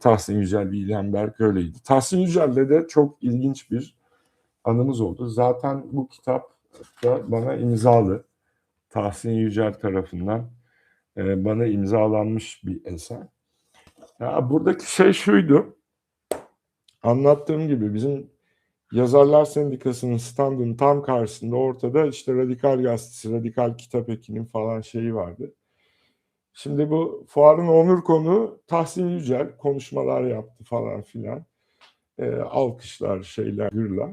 Tahsin Yücel ve İlhan Berk öyleydi. Tahsin Yücel'le de çok ilginç bir anımız oldu. Zaten bu kitap da bana imzalı. Tahsin Yücel tarafından e, bana imzalanmış bir eser. Ya buradaki şey şuydu. Anlattığım gibi bizim Yazarlar Sendikası'nın standının tam karşısında ortada işte Radikal Gazetesi, Radikal Kitap Eki'nin falan şeyi vardı. Şimdi bu fuarın onur konu Tahsin Yücel konuşmalar yaptı falan filan. E, alkışlar, şeyler, gürler.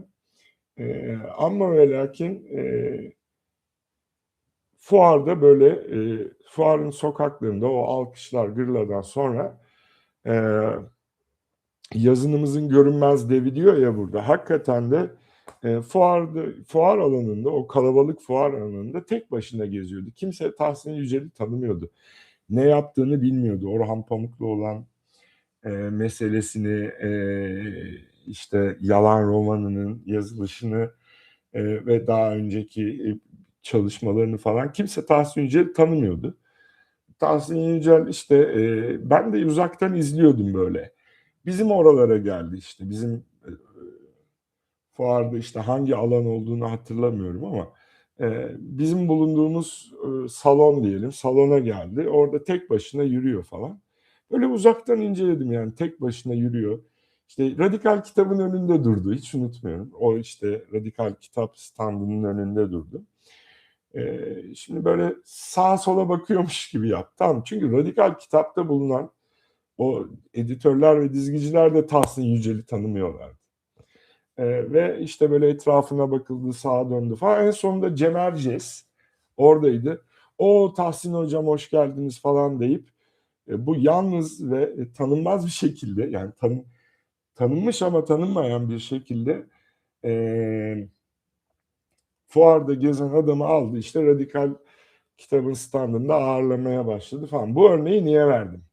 E, ama ve lakin e, fuarda böyle e, fuarın sokaklarında o alkışlar, gırladan sonra e, yazınımızın görünmez devi diyor ya burada. Hakikaten de e, fuarda, fuar alanında, o kalabalık fuar alanında tek başına geziyordu. Kimse Tahsin Yücel'i tanımıyordu. Ne yaptığını bilmiyordu. Orhan Pamuk'la olan e, meselesini, e, işte yalan romanının yazılışını e, ve daha önceki e, çalışmalarını falan kimse Tahsin Yücel'i tanımıyordu. Tahsin Yücel işte e, ben de uzaktan izliyordum böyle Bizim oralara geldi işte. Bizim e, fuarda işte hangi alan olduğunu hatırlamıyorum ama e, bizim bulunduğumuz e, salon diyelim. Salona geldi. Orada tek başına yürüyor falan. Böyle uzaktan inceledim yani tek başına yürüyor. İşte Radikal kitabın önünde durdu. Hiç unutmuyorum. O işte Radikal kitap standının önünde durdu. Ee, şimdi böyle sağa sola bakıyormuş gibi yaptı. Tamam. Çünkü Radikal kitapta bulunan o editörler ve dizgiciler de Tahsin Yücel'i tanımıyorlardı. E, ve işte böyle etrafına bakıldı, sağa döndü falan. En sonunda Cem Erces oradaydı. O Tahsin Hocam hoş geldiniz falan deyip e, bu yalnız ve e, tanınmaz bir şekilde yani tanı, tanınmış ama tanınmayan bir şekilde e, fuarda gezen adamı aldı işte radikal kitabın standında ağırlamaya başladı falan. Bu örneği niye verdim?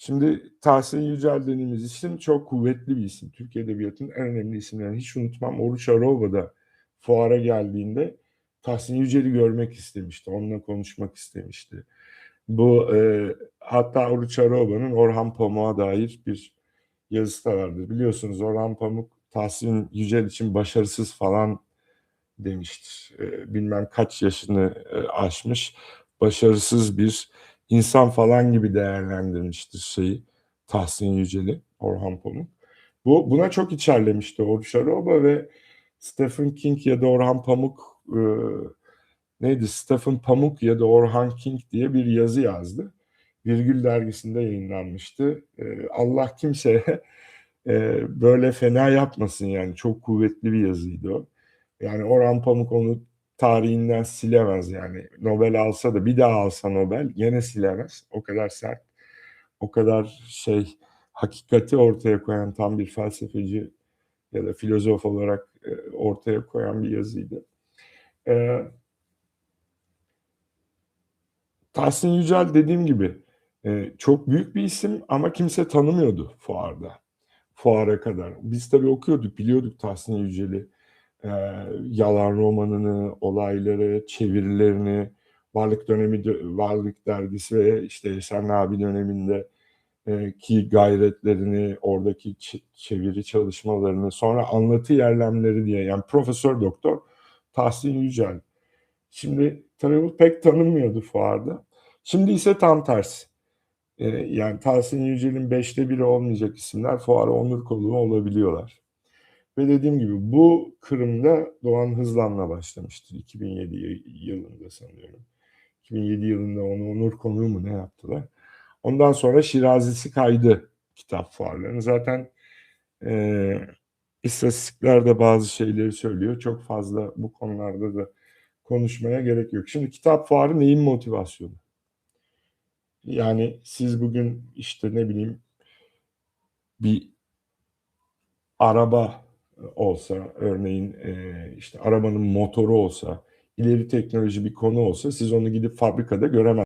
Şimdi Tahsin Yücel dediğimiz isim çok kuvvetli bir isim. Türk Edebiyatı'nın en önemli isimlerinden. Hiç unutmam Oruç Arova fuara geldiğinde Tahsin Yücel'i görmek istemişti. Onunla konuşmak istemişti. Bu e, hatta Oruç Arova'nın Orhan Pamuk'a dair bir yazısı da vardır. Biliyorsunuz Orhan Pamuk Tahsin Yücel için başarısız falan demiştir. E, bilmem kaç yaşını e, aşmış. Başarısız bir insan falan gibi değerlendirmiştir şeyi Tahsin Yücel'i, Orhan Pamuk. Bu buna çok içerlemişti Oruç Aroba ve Stephen King ya da Orhan Pamuk e, neydi Stephen Pamuk ya da Orhan King diye bir yazı yazdı. Virgül dergisinde yayınlanmıştı. E, Allah kimseye e, böyle fena yapmasın yani çok kuvvetli bir yazıydı o. Yani Orhan Pamuk onu tarihinden silemez yani. Nobel alsa da bir daha alsa Nobel gene silemez. O kadar sert, o kadar şey hakikati ortaya koyan tam bir felsefeci ya da filozof olarak e, ortaya koyan bir yazıydı. E, Tahsin Yücel dediğim gibi e, çok büyük bir isim ama kimse tanımıyordu fuarda. Fuara kadar. Biz tabii okuyorduk, biliyorduk Tahsin Yücel'i e, yalan romanını, olayları, çevirilerini, Varlık dönemi, Varlık dergisi ve işte Esen abi döneminde ki gayretlerini, oradaki çeviri çalışmalarını, sonra anlatı yerlemleri diye yani Profesör Doktor Tahsin Yücel. Şimdi bu pek tanınmıyordu fuarda. Şimdi ise tam tersi. Yani Tahsin Yücel'in beşte biri olmayacak isimler fuara onur koluğu olabiliyorlar. Ve dediğim gibi bu Kırım'da Doğan Hızlan'la başlamıştır 2007 yılında sanıyorum. 2007 yılında onu onur konuğu mu ne yaptılar. Ondan sonra Şirazisi kaydı kitap fuarlarını. Zaten e, istatistiklerde bazı şeyleri söylüyor. Çok fazla bu konularda da konuşmaya gerek yok. Şimdi kitap fuarı neyin motivasyonu? Yani siz bugün işte ne bileyim bir araba olsa örneğin e, işte arabanın motoru olsa ileri teknoloji bir konu olsa siz onu gidip fabrikada göremezsiniz.